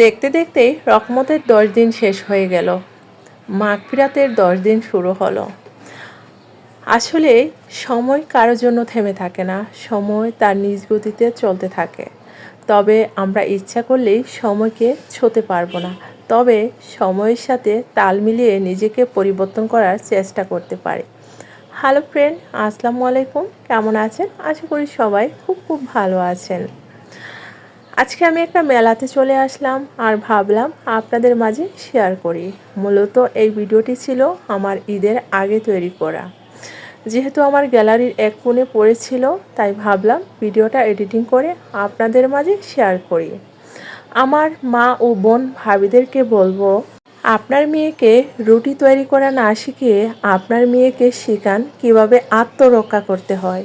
দেখতে দেখতে রকমতের দশ দিন শেষ হয়ে গেল। মাগফিরাতের দশ দিন শুরু হলো। আসলে সময় কারোর জন্য থেমে থাকে না, সময় তার নিজ গতিতে চলতে থাকে। তবে আমরা ইচ্ছা করলেই সময়কে ছুতে পারব না। তবে সময়ের সাথে তাল মিলিয়ে নিজেকে পরিবর্তন করার চেষ্টা করতে পারি। হ্যালো ফ্রেন্ড, আসসালামু আলাইকুম। কেমন আছেন? আশা করি সবাই খুব খুব ভালো আছেন। আজকে আমি একটা মেলাতে চলে আসলাম আর ভাবলাম আপনাদের মাঝে শেয়ার করি। মূলত এই ভিডিওটি ছিল আমার ঈদের আগে তৈরি করা। যেহেতু আমার গ্যালারির এক কোণে পড়েছিল, তাই ভাবলাম ভিডিওটা এডিটিং করে আপনাদের মাঝে শেয়ার করি। আমার মা ও বোন ভাবিদেরকে বলব, আপনার মেয়েকে রুটি তৈরি করা না শিখিয়ে আপনার মেয়েকে শেখান কীভাবে আত্মরক্ষা করতে হয়।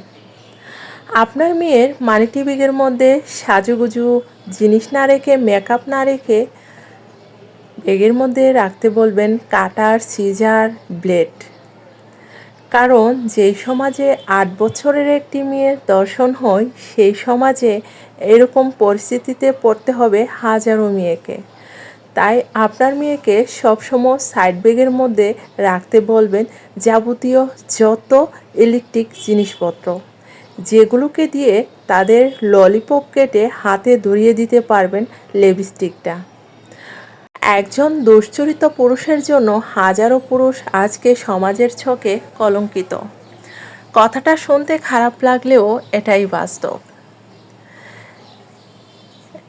আপনার মেয়ের মানি টিভিগের মধ্যে সাজুগুজু, জিনিস না রেখে মেকআপ না রেখে ব্যাগের মধ্যে রাখতে বলবেন কাটার সিজার ব্লেড কারণ যেই সমাজে আট বছরের একটি মেয়ের দর্শন হয়, সেই সমাজে এরকম পরিস্থিতিতে পড়তে হবে হাজারো মেয়েকে। তাই আপনার মেয়েকে সবসময় সাইড ব্যাগের মধ্যে রাখতে বলবেন যাবতীয় যত ইলেকট্রিক জিনিসপত্র। যেগুলোকে দিয়ে তাদের ললিপপ কেটে হাতে ধরিয়ে দিতে পারবেন লিপস্টিকটা একজন দুশ্চরিত পুরুষের জন্য হাজারো পুরুষ আজকে সমাজের ছকে কলঙ্কিত। কথাটা শুনতে খারাপ লাগলেও এটাই বাস্তব।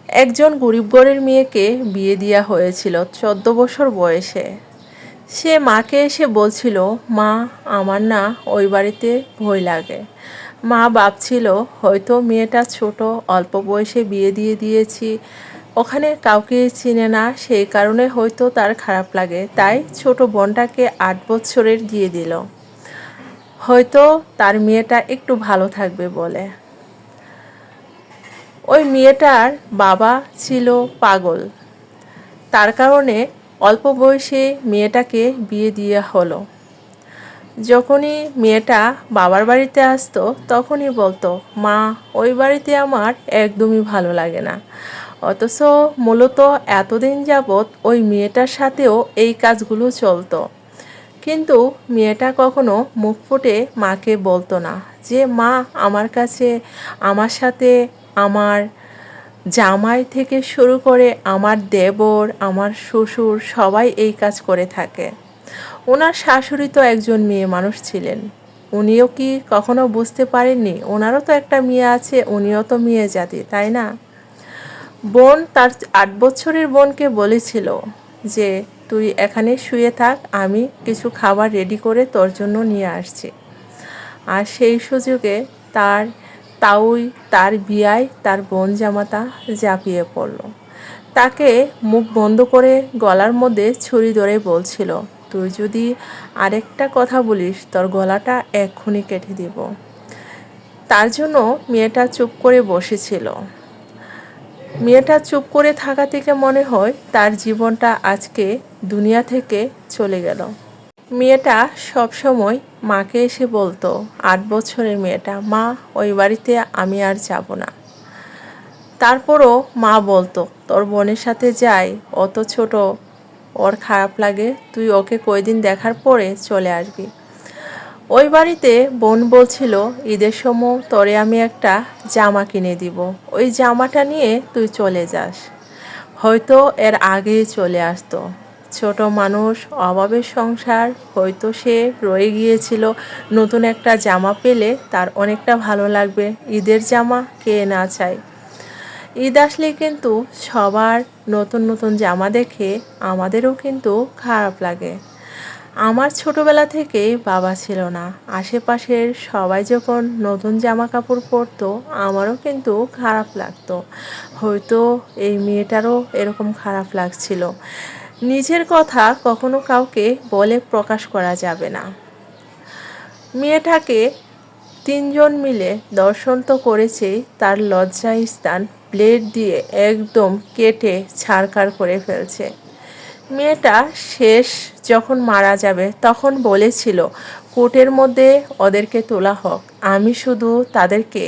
একজন গরিবগড়ের মেয়েকে বিয়ে দেওয়া হয়েছিল চোদ্দ বছর বয়সে। সে মাকে এসে বলছিল, মা, আমার না ওই বাড়িতে ভয় লাগে। মা ভাবছিল হয়তো মেয়েটা ছোট, অল্প বয়সে বিয়ে দিয়ে দিয়েছি। ওখানে কাউকে চিনে না, সেই কারণে হয়তো তার খারাপ লাগে। তাই ছোট বোনটাকে আট বছরের দিয়ে দিল। হয়তো তার মেয়েটা একটু ভালো থাকবে বলে। ওই মেয়েটার বাবা ছিল পাগল। তার কারণে অল্প বয়সে মেয়েটাকে বিয়ে দিয়ে হলো। যখনই মেয়েটা বাবার বাড়িতে আসতো, তখনই বলতো, মা, ওই বাড়িতে আমার একদমই ভালো লাগে না। অথচ মূলত এতদিন যাবৎ ওই মেয়েটার সাথেও এই কাজগুলো চলতো। কিন্তু মেয়েটা কখনো মুখ ফুটে মাকে বলতো না যে, মা, আমার কাছে, আমার সাথে, আমার জামাই থেকে শুরু করে আমার দেবর, আমার শ্বশুর সবাই এই কাজ করে থাকে। ওনার শাশুড়ি তো একজন মেয়ে মানুষ ছিলেন। উনিও কি কখনো বুঝতে পারেননি? ওনারও তো একটা মেয়ে আছে, উনিও তো মেয়ে জাতি, তাই না? বোন তার আট বছরের বোনকে বলেছিল যে, তুই এখানে শুয়ে থাক, আমি কিছু খাবার রেডি করে তোর জন্য নিয়ে আসছি। আর সেই সুযোগে তার তাউই, তার বিয়ায় তার বোন জামাতা ঝাঁপিয়ে পড়ল। তাকে মুখ বন্ধ করে গলার মধ্যে ছুরি ধরে বলছিল তুই যদি আরেকটা কথা বলিস, তোর গলাটা এক্ষুনি কেটে দিব। তার জন্য মেয়েটা চুপ করে বসেছিল। মেয়েটা চুপ করে থাকা থেকে মনে হয় তার জীবনটা আজকে দুনিয়া থেকে চলে গেল। মেয়েটা সবসময় মাকে এসে বলতো, আট বছরের মেয়েটা, মা, ওই বাড়িতে আমি আর যাব না। তারপরও মা বলতো, তোর বোনের সাথে যাই, অত ছোট ওর খারাপ লাগে, তুই ওকে কয়দিন দেখার পরে চলে আসবি। ওই বাড়িতে বোন বলছিল, ঈদের সময় তোরে আমি একটা জামা কিনে দিব। ওই জামাটা নিয়ে তুই চলে যাস। হয়তো এর আগেই চলে আসতো। ছোট মানুষ, অভাবের সংসার, হয়তো সে রয়ে গিয়েছিল। নতুন একটা জামা পেলে তার অনেকটা ভালো লাগবে। ঈদের জামা কে না চায়? ঈদ আসলে কিন্তু সবার নতুন নতুন জামা দেখে আমাদেরও কিন্তু খারাপ লাগে। আমার ছোটবেলা থেকে বাবা ছিল না। আশেপাশের সবাই যখন নতুন জামা কাপড় পরতো, আমারও কিন্তু খারাপ লাগতো। হয়তো এই মেয়েটারও এরকম খারাপ লাগছিল। নিজের কথা কখনো কাউকে বলে প্রকাশ করা যাবে না। মেয়েটাকে তিনজন মিলে দর্শন তো করেছেই, তার লজ্জা স্থান ব্লেড দিয়ে একদম কেটে ছাড়খাড় করে ফেলছে। মেয়েটা শেষ যখন মারা যাবে তখন বলেছিল কোর্টের মধ্যে ওদেরকে তোলা হোক, আমি শুধু তাদেরকে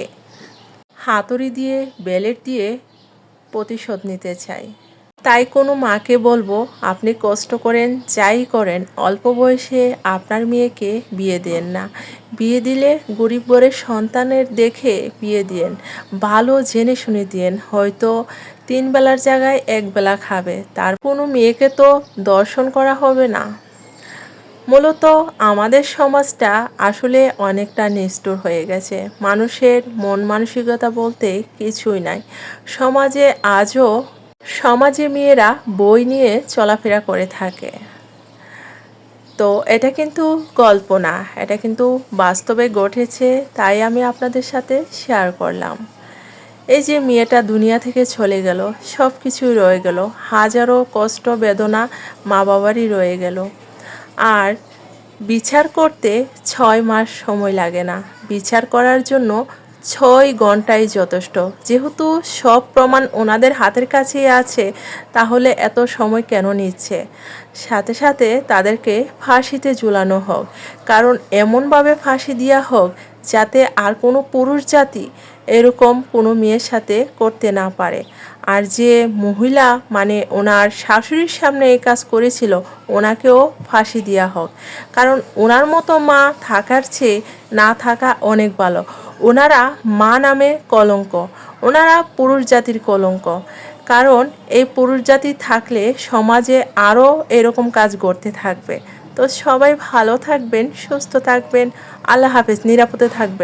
হাতুড়ি দিয়ে বেলেট দিয়ে প্রতিশোধ নিতে চাই। তাই কোনো মাকে বলব, আপনি কষ্ট করেন, যাই করেন, অল্প বয়সে আপনার মেয়েকে বিয়ে দেন না। বিয়ে দিলে গরিব ঘরের সন্তানের দেখে বিয়ে দিয়েন, ভালো জেনে শুনে দিয়েন, হয়তো তিন বেলার জায়গায় এক বেলা খাবে। তার কোনো মেয়েকে তো দর্শন করা হবে না। মূলত আমাদের সমাজটা আসলে অনেকটা নিষ্ঠুর হয়ে গেছে। মানুষের মন মানসিকতা বলতে কিছুই নাই। সমাজে আজও সমাজে মেয়েরা বই নিয়ে চলাফেরা করে থাকে। তো এটা কিন্তু গল্প না, এটা কিন্তু বাস্তবে ঘটেছে, তাই আমি আপনাদের সাথে শেয়ার করলাম। এই যে মেয়েটা দুনিয়া থেকে চলে গেল সব কিছুই রয়ে গেল, হাজারো কষ্ট বেদনা মা বাবারই রয়ে গেল। আর বিচার করতে ছয় মাস সময় লাগে না। বিচার করার জন্য ছয় ঘন্টাই যথেষ্ট। যেহেতু সব প্রমাণ ওনাদের হাতের কাছেই আছে, তাহলে এত সময় কেন নিচ্ছে? সাথে সাথে তাদেরকে ফাঁসিতে ঝুলানো হোক, কারণ এমনভাবে ফাঁসি দেওয়া হোক যাতে আর কোনো পুরুষ জাতি এরকম কোনো মেয়ের সাথে করতে না পারে। আর যে মহিলা মানে ওনার শাশুড়ির সামনে এই কাজ করেছিল, ওনাকেও ফাঁসি দেওয়া হোক। কারণ ওনার মতো মা থাকার চেয়ে না থাকা অনেক ভালো। ওনারা মা নামে কলঙ্ক, ওনারা পুরুষ জাতির কলঙ্ক। কারণ এই পুরুষ জাতি থাকলে সমাজে আরও এরকম কাজ করতে থাকবে। তো সবাই ভালো থাকবেন, সুস্থ থাকবেন, আল্লাহ হাফেজ, নিরাপদে থাকবেন।